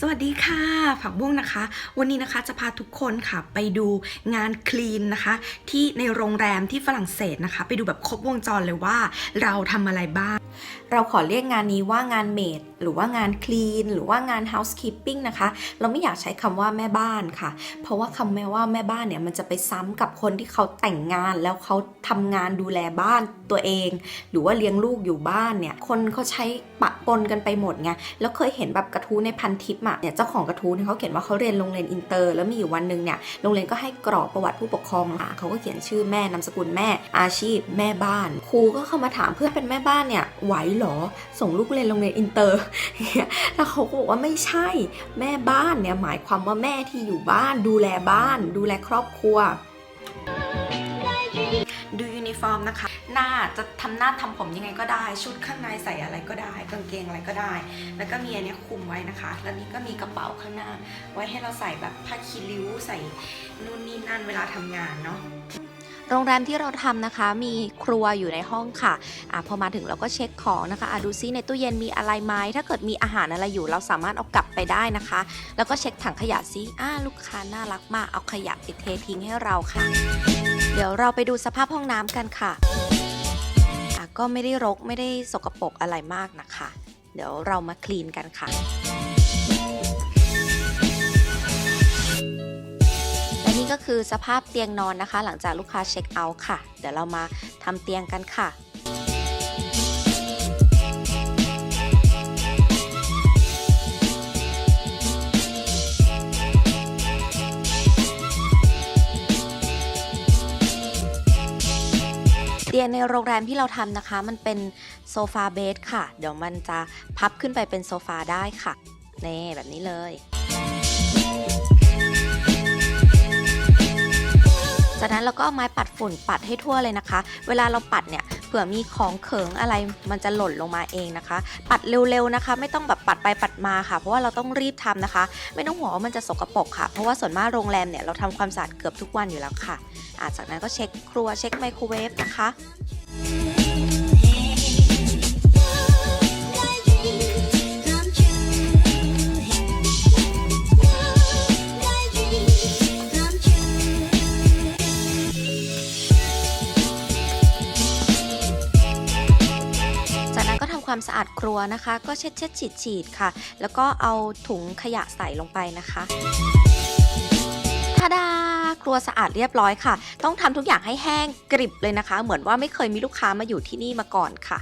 สวัสดีค่ะ ผักบุ้งนะคะ วันนี้นะคะจะพาทุกคนค่ะไปดูงานคลีนนะคะ ที่ในโรงแรมที่ฝรั่งเศสนะคะ ไปดูแบบครบวงจรเลยว่าเราทำอะไรบ้าง เราขอเรียกงานนี้ว่างานเมดหรือว่างานคลีนหรือว่างาน housekeeping นะคะ เราไม่อยากใช้คำว่าแม่บ้านค่ะ เพราะว่าคำแม่ว่าแม่บ้านเนี่ยมันจะไปซ้ำกับคนที่เขาแต่งงานแล้วเขาทำงานดูแลบ้านตัวเอง หรือว่าเลี้ยงลูกอยู่บ้านเนี่ย คนเขาใช้ปะปนกันไปหมดไง แล้วเคยเห็นแบบกระทู้ในพันทิปอะเนี่ยเจ้าของกระทู้เนี่ยเขาเขียนว่าเขาเรียนโรงเรียนอินเตอร์ แล้วมีอยู่วันหนึ่งเนี่ยโรงเรียนก็ให้กรอกประวัติผู้ปกครองมาเขาก็เขียนชื่อแม่นามสกุลแม่อาชีพแม่บ้าน ครูก็เข้ามาถามเพื่อนเป็นแม่บ้านเนี่ยไหวเหรอ ส่งลูกเรียนโรงเรียนอินเตอร์เนี่ยแล้วเขาก็บอกว่าไม่ใช่แม่บ้านเนี่ยหมายความว่าแม่ที่อยู่บ้าน ดูแลบ้าน ดูแลครอบครัวดูยูนิฟอร์มนะคะ หน้าจะทำหน้าทำผมยังไงก็ได้ ชุดข้างในใส่อะไรก็ได้ กางเกงอะไรก็ได้ แล้วก็มีอันนี้คุมไว้นะคะ แล้วนี่ก็มีกระเป๋าข้างหน้า ไว้ให้เราใส่แบบผ้าคีริ้วใส่นู่นนี่นั่นเวลาทำงานเนาะ โรงแรมที่เราทำนะคะ มีครัวอยู่ในห้องค่ะอะพอมาถึงเราก็เช็คของนะคะอะดูซิในตู้เย็นมีอะไรไหมถ้าเกิดมีอาหารอะไรอยู่ เราสามารถเอากลับไปได้นะคะ แล้วก็เช็คถังขยะซิอ่าลูกค้าน่ารักมากเอาขยะไปเททิ้งให้เราค่ะ เดี๋ยวเราไปดูสภาพห้องน้ำกันค่ะอะก็ไม่ได้รกไม่ได้สกปรกอะไรมากนะคะ เดี๋ยวเรามาคลีนกันค่ะ ก็คือสภาพเตียงนอนนะคะ หลังจากลูกค้าเช็คเอาท์ค่ะ เดี๋ยวเรามาทำเตียงกันค่ะเตียงในโรงแรมที่เราทำนะคะ มันเป็นโซฟาเบดค่ะ เดี๋ยวมันจะพับขึ้นไปเป็นโซฟาได้ค่ะ นี่แบบนี้เลย จากนั้นเราก็เอาไม้ปัดฝุ่นปัดให้ทั่วเลยนะคะ เวลาเราปัดเนี่ยเผื่อมีของเขิงอะไรมันจะหล่นลงมาเองนะคะ ปัดเร็วๆนะคะ ไม่ต้องแบบปัดไปปัดมาค่ะ เพราะว่าเราต้องรีบทำนะคะ ไม่ต้องห่วงว่ามันจะสกปรกค่ะ เพราะว่าส่วนมากโรงแรมเนี่ยเราทำความสะอาดเกือบทุกวันอยู่แล้วค่ะอาจากนั้นก็เช็คครัวเช็คไมโครเวฟนะคะ ความสะอาดครัวนะคะ ก็เช็ดเช็ดฉีดฉีดค่ะ แล้วก็เอาถุงขยะใส่ลงไปนะคะทาดาครัวสะอาดเรียบร้อยค่ะ ต้องทำทุกอย่างให้แห้งกริบเลยนะคะ เหมือนว่าไม่เคยมีลูกค้ามาอยู่ที่นี่มาก่อนค่ะ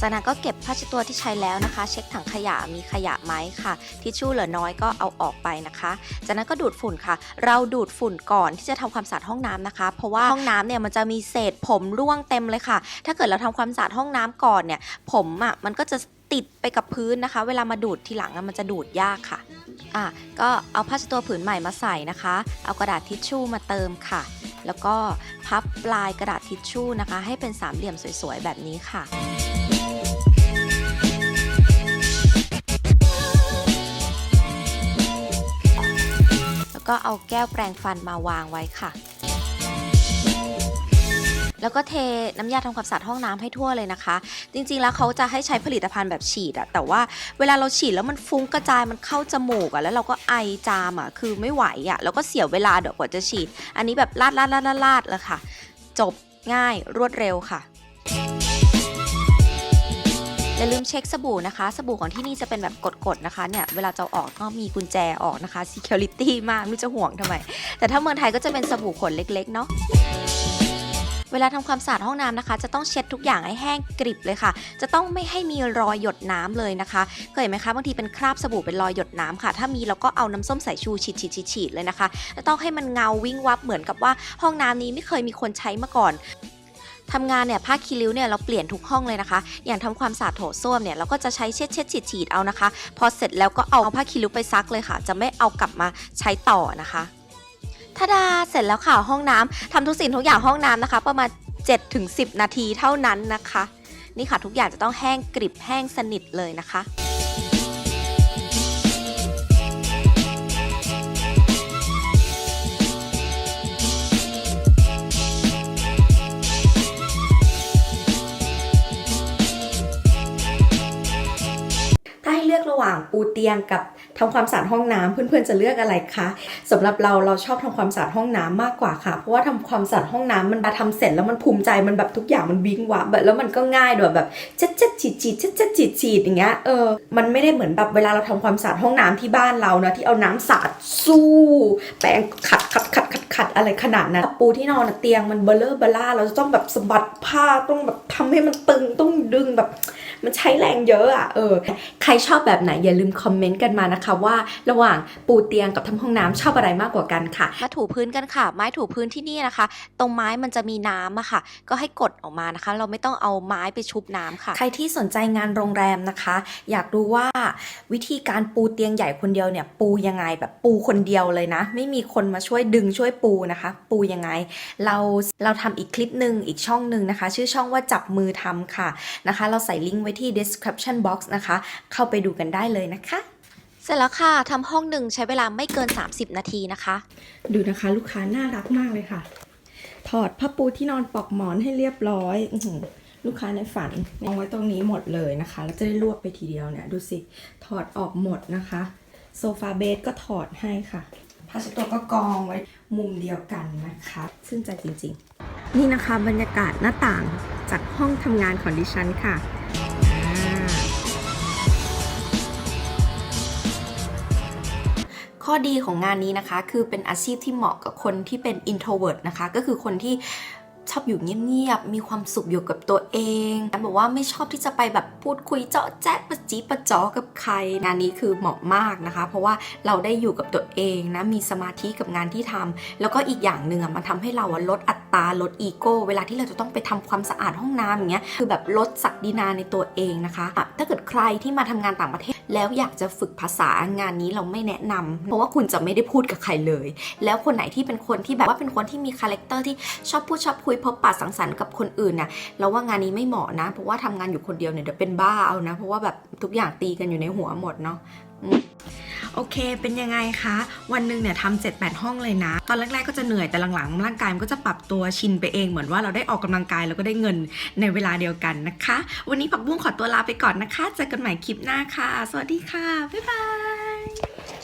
จากนั้นก็เก็บผ้าเช็ดตัวที่ใช้แล้วนะคะ เช็คถังขยะมีขยะไหมค่ะ ทิชชู่เหลือน้อยก็เอาออกไปนะคะ จากนั้นก็ดูดฝุ่นค่ะ เราดูดฝุ่นก่อนที่จะทำความสะอาดห้องน้ำนะคะ เพราะว่าห้องน้ำเนี่ยมันจะมีเศษผมร่วงเต็มเลยค่ะ ถ้าเกิดเราทำความสะอาดห้องน้ำก่อนเนี่ย ผมอะมันก็จะติดไปกับพื้นนะคะ เวลามาดูดทีหลังมันจะดูดยากค่ะอะก็เอาผ้าเช็ดตัวผืนใหม่มาใส่นะคะ เอากระดาษทิชชู่มาเติมค่ะ แล้วก็พับปลายกระดาษทิชชู่นะคะ ให้เป็นสามเหลี่ยมสวยๆแบบนี้ค่ะ ก็เอาแก้วแปรงฟันมาวางไว้ค่ะ แล้วก็เทน้ำยาทำความสะอาดห้องน้ำให้ทั่วเลยนะคะ จริงๆแล้วเขาจะให้ใช้ผลิตภัณฑ์แบบฉีดอะแต่ว่าเวลาเราฉีดแล้วมันฟุ้งกระจายมันเข้าจมูกอะแล้วเราก็ไอจามอะคือไม่ไหวอะแล้วก็เสียเวลาเดี๋ยวกว่าจะฉีด อันนี้แบบลาดลาดลาดลาดลาดเลยค่ะ จบง่ายรวดเร็วค่ะ อย่าลืมเช็คสบู่นะคะ สบู่ของที่นี่จะเป็นแบบกดๆนะคะเนี่ยเวลาจะออกก็มีกุญแจออกนะคะ security มากไม่รู้จะห่วงทำไม แต่ถ้าเมืองไทยก็จะเป็นสบู่ขนเล็กๆเนาะเวลาทำความสะอาดห้องน้ำนะคะ จะต้องเช็ดทุกอย่างให้แห้งกริบเลยค่ะ จะต้องไม่ให้มีรอยหยดน้ำเลยนะคะเคยเห็นไหมคะบางทีเป็นคราบสบู่เป็นรอยหยดน้ำค่ะ ถ้ามีเราก็เอาน้ำส้มสายชูฉีดฉีดฉีดเลยนะคะแล้วต้องให้มันเงาวิ่งวับเหมือนกับว่าห้องน้ำนี้ไม่เคยมีคนใช้มาก่อน ทำงานเนี่ยผ้าคีริ้วเนี่ยเราเปลี่ยนทุกห้องเลยนะคะ อย่างทำความสะอาดโถส้วมเนี่ยเราก็จะใช้เช็ดเช็ดฉีดฉีดเอานะคะ พอเสร็จแล้วก็เอาผ้าคีริ้วไปซักเลยค่ะ จะไม่เอากลับมาใช้ต่อนะคะทาดาเสร็จแล้วค่ะห้องน้ำทำทุกสิ่งทุกอย่างห้องน้ำนะคะ ประมาณ7-10 นาทีเท่านั้นนะคะ นี่ค่ะทุกอย่างจะต้องแห้งกริบแห้งสนิทเลยนะคะ เลือกระหว่างปูเตียงกับทำความสะอาดห้องน้ำเพื่อนๆจะเลือกอะไรคะสำหรับเราเราชอบทำความสะอาดห้องน้ำมากกว่าค่ะ เพราะว่าทำความสะอาดห้องน้ำมันทำเสร็จแล้วมันภูมิใจมันแบบทุกอย่างมันวิ่งวับแบบแล้วมันก็ง่ายด้วยแบบจัดจัดจีดจีดจัดจัดจีดจีดอย่างเงี้ยเออมันไม่ได้เหมือนแบบเวลาเราทำความสะอาดห้องน้ำที่บ้านเรานะที่เอาน้ำสาดสู้แปรงขัดขัดขัดขัดขัดอะไรขนาดนั้นปูที่นอนเตียงมันเบลเลอร์เบล่าเราจะต้องแบบสะบัดผ้าต้องแบบทำให้มันตึงต้องดึงแบบ มันใช้แรงเยอะอะเออ ใครชอบแบบไหนอย่าลืมคอมเมนต์กันมานะคะ ว่าระหว่างปูเตียงกับทำห้องน้ำชอบอะไรมากกว่ากันค่ะ มาถูพื้นกันค่ะ ไม้ถูพื้นที่นี่นะคะ ตรงไม้มันจะมีน้ำอะค่ะ ก็ให้กดออกมานะคะ เราไม่ต้องเอาไม้ไปชุบน้ำค่ะ ใครที่สนใจงานโรงแรมนะคะ อยากรู้ว่าวิธีการปูเตียงใหญ่คนเดียวเนี่ยปูยังไงแบบปูคนเดียวเลยนะ ไม่มีคนมาช่วยดึงช่วยปูนะคะ ปูยังไง เราเราทำอีกคลิปหนึ่งอีกช่องหนึ่งนะคะ ชื่อช่องว่าจับมือทำค่ะนะคะ เราใส่ลิงก์ไว้ที่ description box นะคะ เข้าไปดูกันได้เลยนะคะเสร็จแล้วค่ะทำห้องหนึ่งใช้เวลาไม่เกิน 30 นาทีนะคะ ดูนะคะลูกค้าน่ารักมากเลยค่ะ ถอดผ้าปูที่นอนปลอกหมอนให้เรียบร้อยอื้อหือลูกค้าในฝันวางไว้ตรงนี้หมดเลยนะคะ แล้วจะได้รวบไปทีเดียวเนี่ย ดูสิ ถอดออกหมดนะคะ โซฟาเบดก็ถอดให้ค่ะผ้าเช็ดตัวก็กองไว้มุมเดียวกันนะคะ ซึ่งใจจริงๆ นี่นะคะบรรยากาศหน้าต่างจากห้องทำงานของดิฉันค่ะ ข้อดีของงานนี้นะคะ คือเป็นอาชีพที่เหมาะกับคนที่เป็น introvert นะคะ ก็คือคนที่ ชอบอยู่เงียบๆ มีความสุขอยู่กับตัวเองแบบว่าไม่ชอบที่จะไปแบบพูดคุยเจาะแจ๊กประจีประจอกับใคร งานนี้คือเหมาะมากนะคะ เพราะว่าเราได้อยู่กับตัวเองนะ มีสมาธิกับงานที่ทำแล้วก็อีกอย่างหนึ่งอะมันทำให้เราลดอัตราลดอีโก้ เวลาที่เราจะต้องไปทำความสะอาดห้องน้ำอย่างเงี้ย คือแบบลดศักดินาในตัวเองนะคะอะถ้าเกิดใครที่มาทำงานต่างประเทศ แล้วอยากจะฝึกภาษางานนี้เราไม่แนะนำเพราะว่าคุณจะไม่ได้พูดกับใครเลย แล้วคนไหนที่เป็นคนที่แบบว่าเป็นคนที่มีคาแรคเตอร์ที่ชอบพูดชอบคุยพบปะสังสรรค์กับคนอื่นน่ะเราว่างานนี้ไม่เหมาะนะ เพราะว่าทำงานอยู่คนเดียวเนี่ยเดี๋ยวเป็นบ้าเอานะ เพราะว่าแบบทุกอย่างตีกันอยู่ในหัวหมดเนาะโอเค เป็นยังไงคะ วันหนึ่งเนี่ยทำเจ็ดแปดห้องเลยนะ ตอนแรกๆก็จะเหนื่อยแต่หลังๆ ร่างกายมันก็จะปรับตัวชินไปเองเหมือนว่าเราได้ออกกำลังกายแล้วก็ได้เงินในเวลาเดียวกันนะคะ วันนี้ปักบุ้งขอตัวลาไปก่อนนะคะ เจอกันใหม่คลิปหน้าค่ะ สวัสดีค่ะ บ๊ายบาย